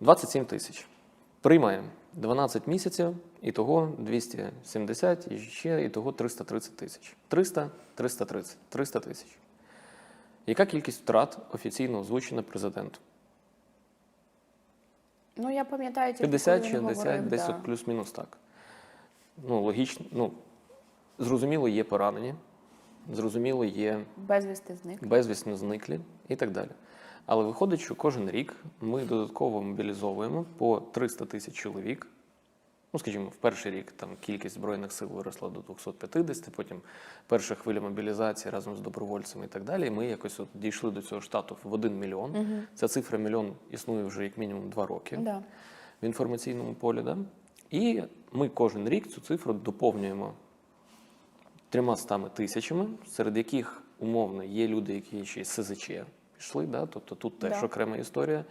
27 тисяч. Приймаємо 12 місяців, і того 270, і ще і того 330 тисяч. 300, 330, 300 тисяч. Яка кількість втрат офіційно озвучена президентом? Ну, я пам'ятаю тільки, 50, 60, десь да. плюс-мінус так. Ну, логічно, ну, зрозуміло, є поранені, зрозуміло, є безвісти зник. безвісно зниклі і так далі. Але виходить, що кожен рік ми додатково мобілізовуємо по 300 тисяч чоловік. Ну, скажімо, в перший рік там кількість збройних сил виросла до 250, потім перша хвиля мобілізації разом з добровольцями і так далі. І ми якось от дійшли до цього штату в 1 мільйон. Угу. Ця цифра мільйон існує вже як мінімум 2 роки Да. в інформаційному полі. Да? І ми кожен рік цю цифру доповнюємо трьома стами тисячами, серед яких умовно є люди, які ще й СЗЧ пішли, да? тобто тут теж Да. окрема історія.